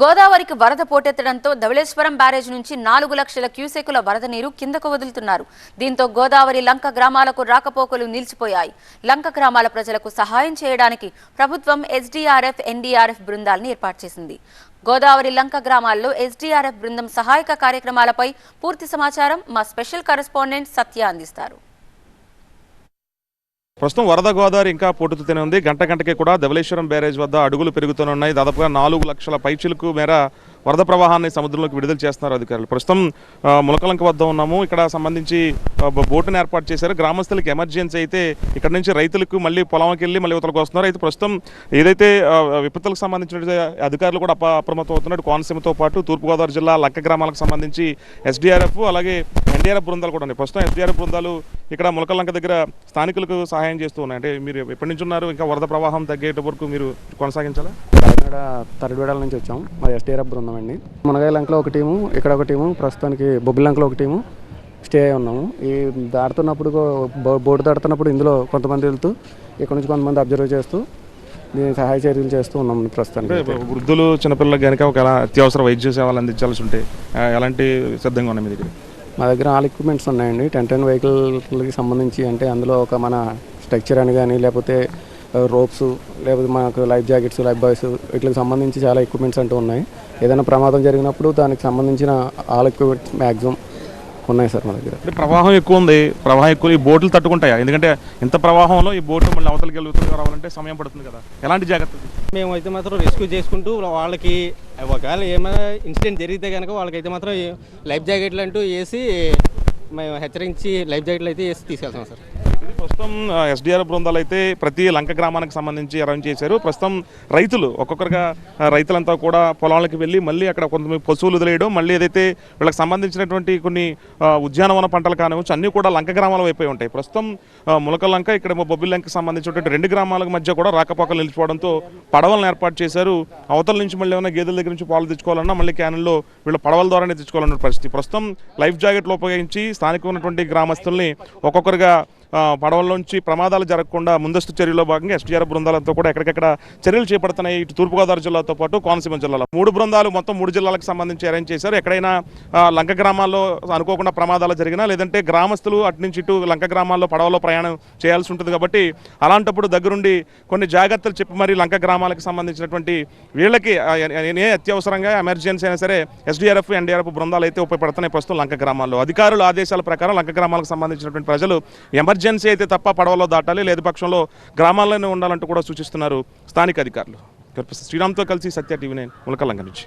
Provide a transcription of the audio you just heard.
గోదావరికి వరద పోటెత్తడంతో ధవళేశ్వరం బ్యారేజ్ నుంచి నాలుగు లక్షల క్యూసెకుల వరద నీరు కిందకు వదులుతున్నారు. దీంతో గోదావరి లంక గ్రామాలకు రాకపోకలు నిలిచిపోయాయి. లంక గ్రామాల ప్రజలకు సహాయం చేయడానికి ప్రభుత్వం ఎస్డీఆర్ఎఫ్ ఎన్డీఆర్ఎఫ్ బృందాలను ఏర్పాటు చేసింది. గోదావరి లంక గ్రామాల్లో ఎస్డీఆర్ఎఫ్ బృందం సహాయక కార్యక్రమాలపై పూర్తి సమాచారం మా స్పెషల్ కరెస్పాండెంట్ సత్య అందిస్తారు. ప్రస్తుతం వరద గోదావరి ఇంకా పోటెత్తుతూనే ఉంది. గంట గంటకి కూడా ధవళేశ్వరం బ్యారేజ్ వద్ద అడుగులు పెరుగుతున్నాయి దాదాపుగా నాలుగు లక్షల పైచిలకు మేర వరద ప్రవాహాన్ని సముద్రంలోకి విడుదల చేస్తున్నారు అధికారులు. ప్రస్తుతం ములకలంక వద్ద ఉన్నాము. ఇక్కడ సంబంధించి బోటును ఏర్పాటు చేశారు. గ్రామస్తులకి ఎమర్జెన్సీ అయితే ఇక్కడ నుంచి రైతులకు మళ్ళీ పొలంకి వెళ్ళి మళ్ళీ ఉతలకు వస్తున్నారు. అయితే ప్రస్తుతం ఏదైతే విపత్తులకు సంబంధించిన అధికారులు కూడా అప అప్రమత్తం అవుతున్నారు కోనసీమతో పాటు తూర్పుగోదావరి జిల్లా లక్క గ్రామాలకు సంబంధించి ఎస్డీఆర్ఎఫ్ అలాగే ఎన్డీఆర్ఎఫ్ బృందాలు కూడా ఉన్నాయి. ప్రస్తుతం ఎస్డీఆర్ఎఫ్ బృందాలు ఇక్కడ ములకలంక దగ్గర స్థానికులకు సహాయం చేస్తూ ఉన్నాయి. అంటే మీరు ఎప్పటి నుంచి ఉన్నారు? ఇంకా వరద ప్రవాహం తగ్గేట వరకు మీరు కొనసాగించాలా? కాకినాడ తరడివేడాల నుంచి వచ్చాం. మా ఎస్టీఆర్ఎఫ్ బృందం అండి. మునగాయ లంకలో ఒక టీము ఇక్కడ ఒక టీము ప్రస్తుతానికి బొబ్బిలి లంకలో ఒక టీము స్టే అయి ఉన్నాము. ఈ దాడుతున్నప్పుడు బో- బోటు దాడుతున్నప్పుడు ఇందులో కొంతమంది వెళ్తూ ఇక్కడ నుంచి కొంతమంది అబ్జర్వ్ చేస్తూ దీనికి సహాయ చర్యలు చేస్తూ ఉన్నాం ప్రస్తుతానికి వృద్ధులు చిన్నపిల్లలకు కనుక ఒక అత్యవసర వైద్య సేవలు అందించాల్సి ఉంటే ఎలాంటి సిద్ధంగా ఉన్నాయి మీ దగ్గర? మా దగ్గర ఆల్ ఎక్విప్మెంట్స్ ఉన్నాయండి. టెన్ టెన్ వెహికల్కి సంబంధించి అంటే అందులో ఒక మన స్ట్రక్చర్ అని కానీ లేకపోతే రోప్స్ లేకపోతే మనకు లైఫ్ జాకెట్స్ లైఫ్ బాయ్స్ వీటికి సంబంధించి చాలా ఎక్విప్మెంట్స్ అంటూ ఉన్నాయి. ఏదైనా ప్రమాదం జరిగినప్పుడు దానికి సంబంధించిన ఆల్ ఎక్విప్మెంట్స్ మ్యాక్సిమం ఉన్నాయి సార్ మా దగ్గర. అంటే ప్రవాహం ఎక్కువ ఉంది ప్రవాహం ఎక్కువ ఈ బోట్లు తట్టుకుంటాయా? ఎందుకంటే ఇంత ప్రవాహంలో ఈ బోట్లు మళ్ళీ అవతలకి వెళ్తూ రావాలంటే సమయం పడుతుంది కదా. ఎలాంటి జాగ్రత్తలు మేమైతే మాత్రం రెస్క్యూ చేసుకుంటూ వాళ్ళకి ఒకవేళ ఏమైనా ఇన్సిడెంట్ జరిగితే కనుక వాళ్ళకైతే మాత్రం లైఫ్ జాకెట్లు అంటూ వేసి మేము హెచ్చరించి లైఫ్ జాకెట్లు అయితే వేసి తీసుకెళ్తాం సార్. ప్రస్తుతం ఎస్డిఆర్ బృందాలు అయితే ప్రతి లంక గ్రామానికి సంబంధించి అరేంజ్ చేశారు. ప్రస్తుతం రైతులు ఒక్కొక్కరుగా రైతులంతా కూడా పొలాలకు వెళ్ళి మళ్ళీ అక్కడ కొంతమంది పశువులు వదిలేయడం మళ్ళీ ఏదైతే వీళ్ళకి సంబంధించినటువంటి కొన్ని ఉద్యానవన పంటలు కానివచ్చు అన్నీ కూడా లంక గ్రామాల వైపే ఉంటాయి. ప్రస్తుతం ములక లంక ఇక్కడ బొబ్బిలి లంకకి సంబంధించినటువంటి రెండు గ్రామాల మధ్య కూడా రాకపోకలు నిలిచిపోవడంతో పడవలను ఏర్పాటు చేశారు. అవతల నుంచి మళ్ళీ ఏమైనా గేదెల దగ్గర నుంచి పాలు తెచ్చుకోవాలన్నా మళ్ళీ క్యానల్లో వీళ్ళు పడవల ద్వారానే తెచ్చుకోవాలన్న పరిస్థితి. ప్రస్తుతం లైఫ్ జాకెట్లు ఉపయోగించి స్థానికంగా ఉన్నటువంటి గ్రామస్తుల్ని ఒక్కొక్కరుగా పడవల్లోంచి ప్రమాదాలు జరగకుండా ముందస్తు చర్యలో భాగంగా ఎస్టీఆర్ బృందాలతో కూడా ఎక్కడికెక్కడ చర్యలు చేపడుతున్నాయి. ఇటు తూర్పుగోదావరి జిల్లాతో పాటు కోనసీమ జిల్లాలో మూడు బృందాలు మొత్తం మూడు జిల్లాలకు సంబంధించి అరేంజ్ చేశారు. ఎక్కడైనా లంక గ్రామాల్లో అనుకోకుండా ప్రమాదాలు జరిగినా లేదంటే గ్రామస్తులు అటు నుంచి ఇటు లంక గ్రామాల్లో పడవలో ప్రయాణం చేయాల్సి ఉంటుంది కాబట్టి అలాంటప్పుడు దగ్గరుండి కొన్ని జాగ్రత్తలు చెప్పి మరి లంక గ్రామాలకు సంబంధించినటువంటి వీళ్ళకి ఆ, ఏ అత్యవసరంగా ఎమర్జెన్సీ అయినా సరే ఎస్డీఆర్ఎఫ్ ఎన్డీఆర్ఎఫ్ బృందాలు అయితే ఉపయోగపడుతున్నాయి ప్రస్తుతం లంక గ్రామాల్లో. అధికారుల ఆదేశాల ప్రకారం లంక గ్రామాలకు సంబంధించినటువంటి ప్రజలు ఎమర్జెన్సీ అయితే తప్ప పడవలో దాటాలి లేదు పక్షంలో గ్రామాల్లోనే ఉండాలంటూ కూడా సూచిస్తున్నారు స్థానిక అధికారులు. శ్రీరామ్తో కలిసి సత్య టీవీ నేను ములకలంక నుంచి.